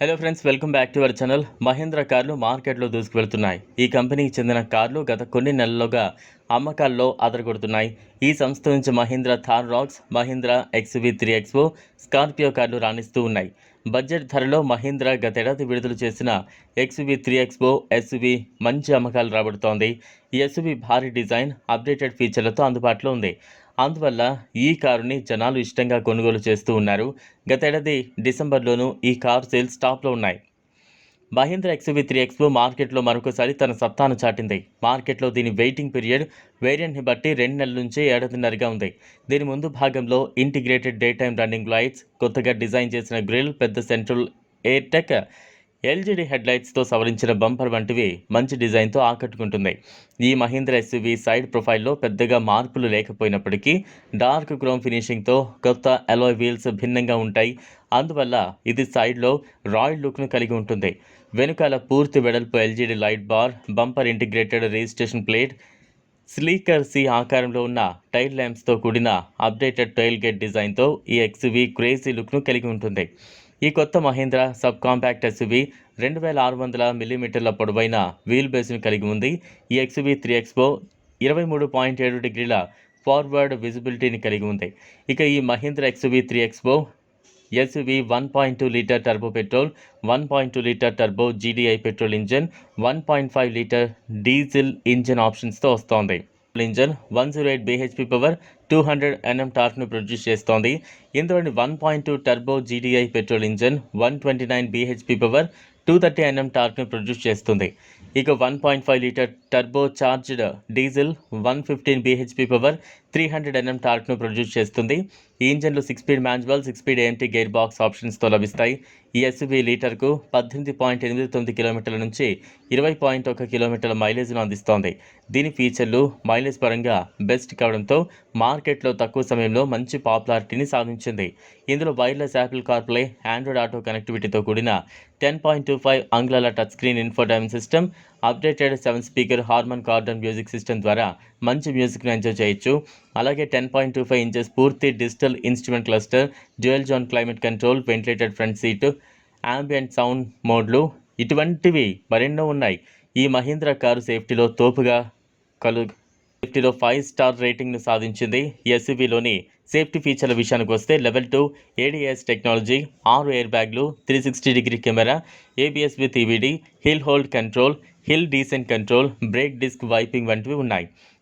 Hello friends welcome back to our channel Mahindra కార్లు మార్కెట్లో దూసుకువెళ్తున్నాయి. ఈ కంపెనీకి చెందిన కార్లు గత కొన్ని నెలలుగా అమ్మకాల్లో అదరగొడుతున్నాయి ఈ సంస్థ నుంచి Mahindra Thar Roxx Mahindra XUV three XO Scorpio కార్లు రాణిస్తూ ఉన్నాయి. బడ్జెట్ ధరలో మహీంద్ర గతేడాది విడుదల చేసిన ఎక్స్వి త్రీ ఎక్స్వో ఎస్యువి మంచి అమ్మకాలు రాబడుతోంది. ఈ భారీ డిజైన్ అప్డేటెడ్ ఫీచర్లతో అందుబాటులో ఉంది. అందువల్ల ఈ కారుని జనాలు ఇష్టంగా కొనుగోలు చేస్తూ ఉన్నారు. గతేడాది డిసెంబర్లోనూ ఈ కారు సేల్స్ టాప్లో ఉన్నాయి. మహీంద్ర ఎక్స్వీ త్రీ ఎక్స్పో మార్కెట్లో మరొకసారి తన సత్తాను చాటింది. మార్కెట్లో దీని వెయిటింగ్ పీరియడ్ వేరియంట్ని బట్టి రెండు నెలల నుంచి ఏడాదిన్నరగా ఉంది. దీని ముందు భాగంలో integrated day time running lights కొత్తగా డిజైన్ చేసిన గ్రిల్ పెద్ద సెంట్రల్ ఎయిర్టెక్ ఎల్జీడీ హెడ్లైట్స్తో సవరించిన బంపర్ వంటివి మంచి డిజైన్తో ఆకట్టుకుంటుంది ఈ మహీంద్ర ఎస్యూవీ సైడ్ ప్రొఫైల్లో పెద్దగా మార్పులు లేకపోయినప్పటికీ డార్క్ క్రోమ్ ఫినిషింగ్తో కొత్త అలోయ్ వీల్స్ భిన్నంగా ఉంటాయి. అందువల్ల ఇది సైడ్లో రాయల్ లుక్ను కలిగి ఉంటుంది. వెనుకాల పూర్తి వెడల్పు LED light bar bumper integrated registration plate sleeker C ఆకారంలో ఉన్న టైల్ ల్యాంప్స్తో కూడిన అప్డేటెడ్ టైల్ గేట్ డిజైన్తో ఈ ఎక్స్వి క్రేజీ లుక్ను కలిగి ఉంటుంది. ఈ కొత్త మహీంద్రా సబ్ కాంపాక్ట్ ఎస్యువి రెండు వేల ఆరు వందల మిల్లీమీటర్ల పొడవైన వీల్ బేస్ను కలిగి ఉంది. ఈ ఎక్స్వి త్రీ ఎక్స్పో ఇరవై మూడు పాయింట్ ఏడు డిగ్రీల ఫార్వర్డ్ విజిబిలిటీని కలిగి ఉంది. ఇక ఈ Mahindra XUV three XO SUV one point two litre turbo petrol one point two litre turbo GDI petrol engine one point five litre diesel engine ఆప్షన్స్తో వస్తోంది. Engine one zero eight BHP power two hundred NM టార్క్ను produce చేస్తోంది. ఇందులోని one point two turbo GDI petrol engine one twenty nine BHP power two thirty NM టార్క్ను produce చేస్తుంది. ఇక one point five litre turbo charged diesel one fifteen BHP power three hundred NM టార్క్ను produce చేస్తుంది. ఈ ఇంజన్లు six speed manual six speed AT gear box ఆప్షన్స్తో లభిస్తాయి. ఈ SUV లీటర్కు పద్దెనిమిది point ఎనిమిది తొమ్మిది కిలోమీటర్ల నుంచి ఇరవై పాయింట్ ఒక కిలోమీటర్ల మైలేజ్ను అందిస్తోంది. దీని ఫీచర్లు మైలేజ్ పరంగా బెస్ట్ కావడంతో మార్కెట్లో తక్కువ సమయంలో మంచి పాపులారిటీని సాధించింది. ఇందులో wireless Apple CarPlay Android Auto కనెక్టివిటీతో కూడిన ten point two five అంగ్లాల touch screen infotainment system updated seven speaker Harman Kardon music system ద్వారా మంచి మ్యూజిక్ను ఎంజాయ్ చేయొచ్చు. అలాగే ten point two five inches పూర్తి digital instrument cluster dual zone climate control ventilated front seat ambient sound మోడ్లు ఇటువంటివి మరెన్నో ఉన్నాయి. ఈ మహీంద్రా కారు సేఫ్టీలో తోపుగా కలు సేఫ్టీలో ఫైవ్ స్టార్ రేటింగ్ను సాధించింది ఎస్యూవీలోని సేఫ్టీ ఫీచర్ల విషయానికి వస్తే లెవెల్ టూ ఏడిఎస్ టెక్నాలజీ ఆరు ఎయిర్ బ్యాగ్లు three sixty degree camera ABS with EBD hill hold control hill descent control brake disc wiping వంటివి ఉన్నాయి.